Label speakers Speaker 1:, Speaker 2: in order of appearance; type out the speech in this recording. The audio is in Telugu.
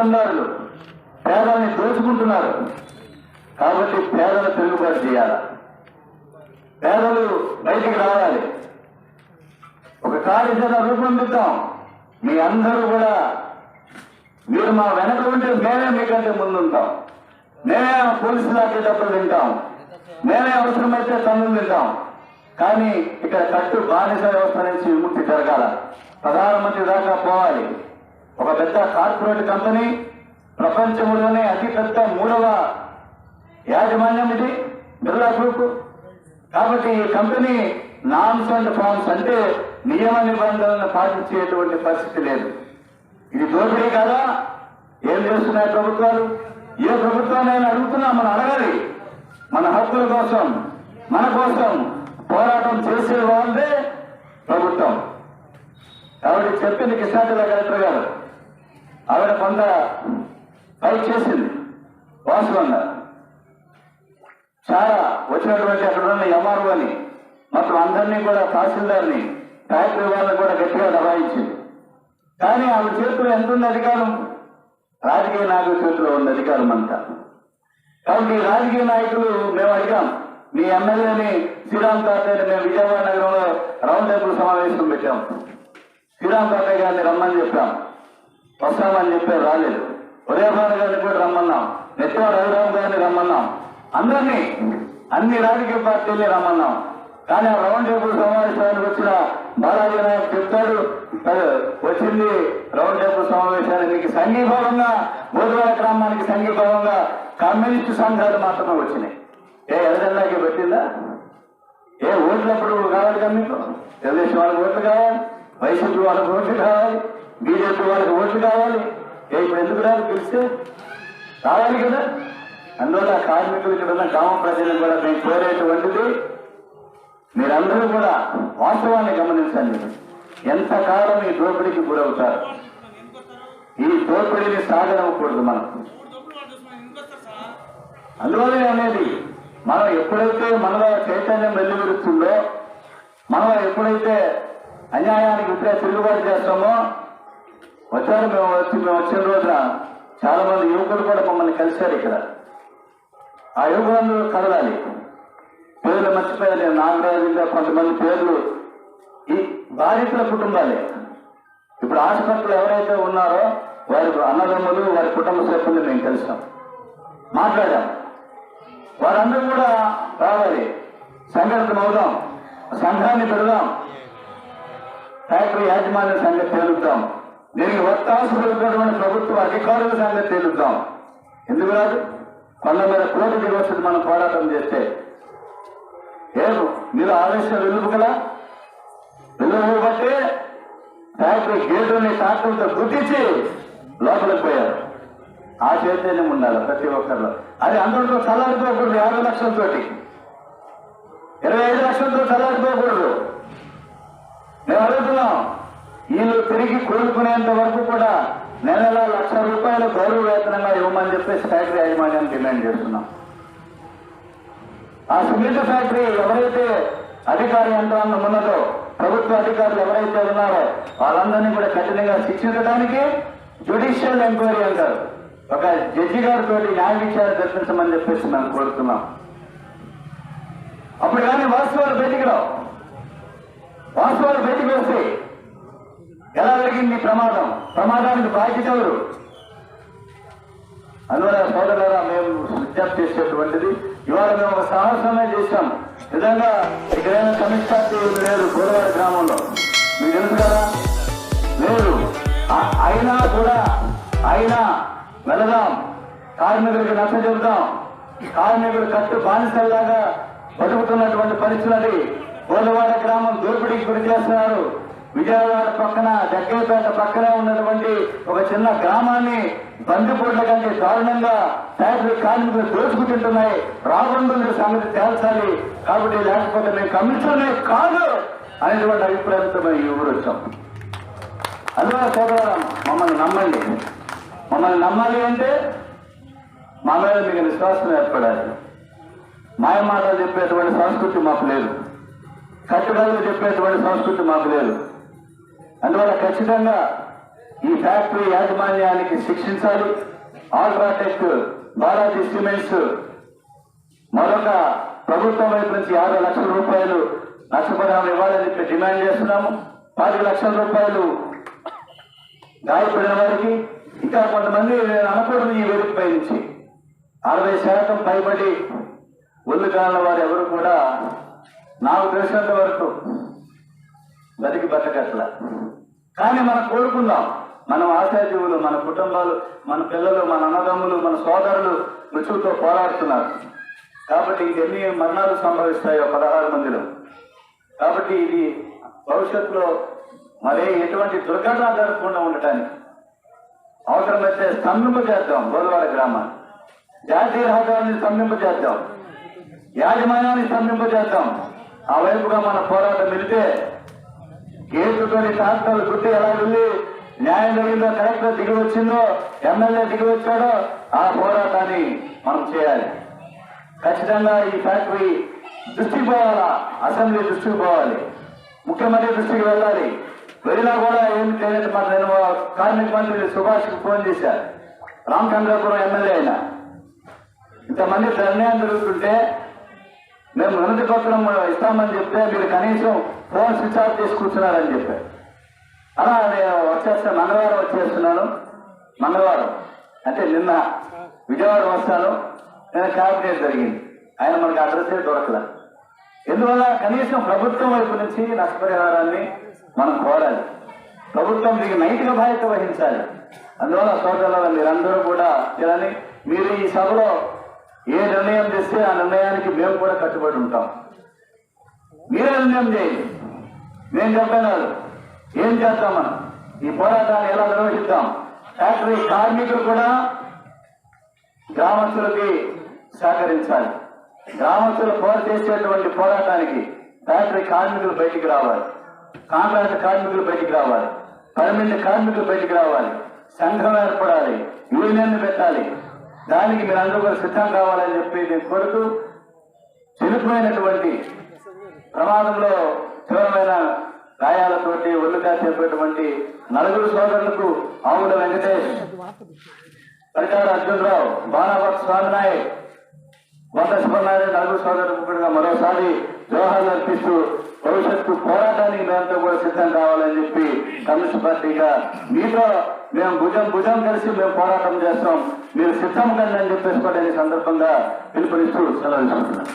Speaker 1: పెత్తందారులు పేదల్ని దోచుకుంటున్నారు. కాబట్టి పేదల తెలుగుబాటు చేయాలి. పేదలు బయటికి రావాలి. ఒక కార్యాచరణ రూపొందిద్దాం మీ అందరూ కూడా మీరు మా వెనక ఉంటే మేమే మీకంటే ముందుంటాం. మేమే పోలీసులు ఆకేటప్పుడు వింటాం. మేమే అవసరమైతే తన్నులు తింటాం కానీ ఇక్కడ కట్టు బానిస వ్యవస్థ నుంచి విముక్తి జరగాల. ప్రధానమంత్రి దాకా పోవాలి. ఒక పెద్ద కార్పొరేట్ కంపెనీ ప్రపంచంలోనే అతి పెద్ద మూడవ యాజమాన్యం ఇది బిర్లా గ్రూప్. కాబట్టి ఈ కంపెనీ నామ్స్ అండ్ ఫార్మ్స్ అంటే నియమ నిబంధనలను పాటించేటువంటి పరిస్థితి లేదు. ఇది దోపిడీ కదా? ఏం చేస్తున్నాయి ప్రభుత్వాలు? ఏ ప్రభుత్వాన్ని అడుగుతున్నా మనం అడగాలి. మన హక్కుల కోసం మన కోసం పోరాటం చేసే వాళ్ళే ప్రభుత్వం. కాబట్టి చెప్పింది కృష్ణా కలెక్టర్ గారు. ఆవిడ కొంత పై చేసింది. వాస్తవంగా చాలా వచ్చినటువంటి అక్కడ ఉన్న ఎంఆర్ఓని మొత్తం అందరినీ కూడా తహసీల్దార్ని ఫ్యాక్టరీ వాళ్ళని కూడా గట్టిగా దబాయించింది. కానీ ఆమె చేతిలో ఎంత ఉంది అధికారం? రాజకీయ నాయకుల చేతిలో ఉంది అధికారం అంతా. కాబట్టి ఈ రాజకీయ నాయకులు మేము అడిగాం మీ ఎమ్మెల్యేని శ్రీరామ్ తాతయ్యని మేము విజయవాడ నగరంలో రౌండ్ టేబుల్ సమావేశం పెట్టాం. శ్రీరామ్ తాతయ్య గారిని రమ్మని చెప్పాం. వస్తామని చెప్పారు రాలేదు. ఉదయభాను గారిని కూడా రమ్మన్నాం. నిత్యం రఘురామ్ గారిని రమ్మన్నాం. అందరినీ అన్ని రాజకీయ పార్టీల్ని రమ్మన్నాం. కానీ ఆ రౌండ్ టేబుల్ సమావేశానికి వచ్చిన బాలాజీ నాయక్ చెప్తాడు వచ్చింది రౌండ్ టేబుల్ సమావేశానికి సంఘీభావంగా బోధవాడ గ్రామానికి సంఘీభావంగా కమ్యూనిస్టు సంఘాలు మాత్రమే వచ్చినాయి. ఏ ఎదజెండాకి పెట్టిందా? ఏ ఓట్లప్పుడు కావాలి కదా మీకు? తెలుగుదేశం వాళ్ళకి ఓట్లు కావాలి వైసీపీ వాళ్ళకి ఓట్లు కావాలి. బీజేపీ వాళ్ళకి ఓట్లు కావాలి ఏ ఇప్పుడు ఎందుకు రాదు పిలిస్తే రావాలి కదా. అందువల్ల కార్మికులు ఇక్కడ ఉన్న గ్రామ ప్రజలు కూడా మేము కోరేటువంటిది మీరందరూ కూడా వాస్తవాన్ని గమనించండి. ఎంతకాలం ఈ దోపిడీకి గురవుతారు? ఈ దోపిడీని సాగనవ్వకూడదు మనం. అందువల్ల అనేది మనం ఎప్పుడైతే మనలో చైతన్యం వెల్లువిరుస్తుందో మనం ఎప్పుడైతే అన్యాయానికి వ్యతిరేక తిరుగుబాటు చేస్తామో వచ్చారు మేము వచ్చి మేము వచ్చిన రోజున చాలా మంది యువకులు కూడా మమ్మల్ని కలిశారు ఇక్కడ. ఆ యువకులందరూ కదలాలి పేర్లు మర్చిపోయారు నేను నాగరాజు ఇంకా కొంతమంది పేర్లు. ఈ బాధితుల కుటుంబాలే. ఇప్పుడు ఆసుపత్రులు ఎవరైతే ఉన్నారో వారి అన్నదమ్ములు వారి కుటుంబ సభ్యులు మేము కలిసాం. మాట్లాడాం. వారందరూ కూడా రావాలి. సంఘటన అవుదాం సంఘాన్ని పెడదాం. ఫ్యాక్టరీ యాజమాన్య సంఘం తేలుద్దాం దీనికి వత్తాసు ప్రభుత్వ అధికారుల సంగతి తేలుద్దాం. ఎందుకు రాదు? కొండ మీద కోటి దిగొస్తుంది మనం పోరాటం చేస్తే. ఏమో మీరు ఆవేశం విలువ కదా వెలుపు ఫ్యాక్టరీ గేటుని ట్రాక్టర్తో గుర్తించి లోపలికి పోయారు. ఆ చైతన్యం ఉండాలి ప్రతి ఒక్కరిలో. అది అందరితో చల్లారిపోకూడదు యాభై లక్షలతోటి. ఇరవై ఐదు లక్షలతో చల్లారిపోకూడదు మేము అడుగుతున్నాం వీళ్ళు తిరిగి కోలుకునేంత వరకు కూడా నెల నెల లక్ష రూపాయలు గౌరవ వేతనంగా ఇవ్వమని చెప్పేసి ఫ్యాక్టరీ యాజమాన్యాన్ని డిమాండ్ చేస్తున్నాం. ఆ సిమెంట్ ఫ్యాక్టరీ ఎవరైతే అధికార యంత్రాంగం ఉన్నదో ప్రభుత్వ అధికారులు ఎవరైతే ఉన్నారో వాళ్ళందరినీ కూడా కఠినంగా శిక్షించడానికి జ్యుడిషియల్ ఎంక్వైరీ అంటారు. ఒక జడ్జి గారితో న్యాయ విషయాలు దర్శించమని చెప్పేసి మేము కోరుతున్నాం. అప్పుడు కానీ వాస్తవాలు బయటికి రావు. వాస్తవాలు బయటికి వస్తే ఎలా జరిగింది ప్రమాదం? ప్రమాదానికి బాధ్యత ఎవరు? అందువల్ల సోదరులారా మేము విజ్ఞప్తి చేసేటువంటిది ఇవాళ మేము ఒక సాహసమే చేశాం. నిజంగా ఇక్కడైనా కమిషన్ లేదు గోదావరి గ్రామంలో? మీకు తెలుసు కదా? లేదు. అయినా కూడా అయినా వెళదాం. కార్మికులకు నష్ట చెబుతాం కార్మికులు కట్టు బానిసల్లాగా బతుకుతున్నటువంటి పరిస్థితులని గోదవాడ గ్రామం దోపిడీకి గురి చేస్తున్నారు. విజయవాడ పక్కన దగ్గరపేట పక్కనే ఉన్నటువంటి ఒక చిన్న గ్రామాన్ని బందిపోట్ల కంటే దారుణంగా ఫ్యాక్టరీ కార్మికులు దోచుకుంటున్నాయి రాబందుల సంగతి తేల్చాలి. కాబట్టి లేకపోతే మేము కమిషనే కాదు అనేటువంటి అభిప్రాయంతో మేము ఎవరు వచ్చాం. అందువల్ల సోదరం మమ్మల్ని నమ్మండి. మమ్మల్ని నమ్మాలి అంటే మా మీద మీకు విశ్వాసం ఏర్పడాలి. మాయమాటలు చెప్పేటువంటి సంస్కృతి మాకు లేదు. కట్టుబడులు చెప్పేటువంటి సంస్కృతి మాకు లేదు. అందువల్ల ఖచ్చితంగా ఈ ఫ్యాక్టరీ యాజమాన్యానికి శిక్షించాలి. ఆల్ట్రాటెక్ బాలాజీ సిమెంట్స్ మరొక ప్రభుత్వం వైపు నుంచి యాభై లక్షల రూపాయలు నష్టపరిహారం ఇవ్వాలని చెప్పి డిమాండ్ చేస్తున్నాము. పది లక్షల రూపాయలు గాయపడిన వారికి ఇంకా కొంతమంది నేను అనకూడదు ఈ వేదికపై నుంచి. అరవై శాతం పైబడి ఒళ్ళు కాలిన వారు ఎవరు కూడా నాకు తెలిసినంత వరకు బతికి బతకట్ల. కానీ మనం కోరుకుందాం. మనం ఆశాజీవులు మన కుటుంబాలు మన పిల్లలు మన అన్నదమ్ములు మన సోదరులు మృతులతో పోరాడుతున్నారు. కాబట్టి ఎన్ని మరణాలు సంభవిస్తాయో పదహారు మందిలో. కాబట్టి ఇది భవిష్యత్తులో మరే ఎటువంటి దుర్ఘటన జరగకుండా ఉండటానికి అవసరమైతే స్తంభింపజేద్దాం గోదవాడ గ్రామాన్ని. జాతీయ రహదారిని స్తంభింపజేద్దాం యాజమాన్యాన్ని స్తంభింపజేద్దాం ఆ వైపుగా మన పోరాటం వెళితే కేసుకొని శాస్త్రాలు గుట్టి ఎలా వెళ్ళి న్యాయం జరిగిందో కలెక్టర్ దిగి వచ్చిందో ఎమ్మెల్యే దిగి వచ్చాడో ఆ పోరాటాన్ని మనం చేయాలి. ఖచ్చితంగా ఈ ఫ్యాక్టరీ దృష్టికి పోవాలా? అసెంబ్లీ దృష్టికి పోవాలి. ముఖ్యమంత్రి దృష్టికి వెళ్ళాలి. వెళ్ళినా కూడా ఏమి తెలియదు మన నేను కార్మిక మంత్రి సుభాష్కి ఫోన్ చేశారు. రామచంద్రపురం ఎమ్మెల్యే అయినా. ఇంతమంది నిర్ణయం జరుగుతుంటే మేము వినతి కోసం ఇస్తామని చెప్తే మీరు కనీసం ఫోన్ స్విచ్ ఆఫ్ చేసి కూర్చున్నారని చెప్పారు. అలా నేను వచ్చేస్తాను. మంగళవారం వచ్చేస్తున్నాను. మంగళవారం. అంటే నిన్న విజయవాడ వస్తాను. నేను క్యాబినెట్ జరిగింది. ఆయన మనకు అడ్రస్ దొరకలే. ఎందువల్ల? కనీసం ప్రభుత్వం వైపు నుంచి నష్టపరిహారాన్ని మనం కోరాలి. ప్రభుత్వం దీనికి నైతిక బాధ్యత వహించాలి. అందువల్ల సోదరుల మీరందరూ కూడా చేయాలని మీరు ఈ సభలో ఏ నిర్ణయం చేస్తే ఆ నిర్ణయానికి మేము కూడా కట్టుబడి ఉంటాం. మీరే నిర్ణయం చేయండి. నేను చెప్పాను ఏం చేద్దాం మనం? ఈ పోరాటాన్ని ఎలా నిర్వహిద్దాం? ఫ్యాక్టరీ కార్మికులు కూడా గ్రామస్తులకి సహకరించాలి. గ్రామస్తులు పోర చేసేటువంటి పోరాటానికి ఫ్యాక్టరీ కార్మికులు బయటికి రావాలి. కాంట్రాక్ట్ కార్మికులు బయటికి రావాలి. పర్మనెంట్ కార్మికులు బయటికి రావాలి. సంఘం ఏర్పడాలి. యూనియన్లు పెట్టాలి. దానికి మీరు అందరూ కూడా సిద్ధం కావాలని చెప్పి నేను కోరుతూ చనిపోయినటువంటి ప్రమాదంలో తీవ్రమైన గాయాలతోటి ఒళ్ళు కాసేటువంటి నలుగురు సోదరులకు ఆవుల వెంకటేష్ పరిచార అర్జునరావు బాణాభట్ స్వామినాయక్ వంద సుబ్రహ్మణ్య నలుగురు సోదరులకు కూడా మరోసారి జోహార్లు అర్పిస్తూ భవిష్యత్తు పోరాటానికి మేమంతా కూడా సిద్ధం కావాలని చెప్పి కమ్యూనిస్ట్ పార్టీగా మీతో మేము భుజం భుజం కలిసి మేము పోరాటం చేస్తాం. మీరు సిద్ధం కండి అని చెప్పేసి సందర్భంగా పిలుపునిస్తూ సెలవు తీసుకుంటున్నాం.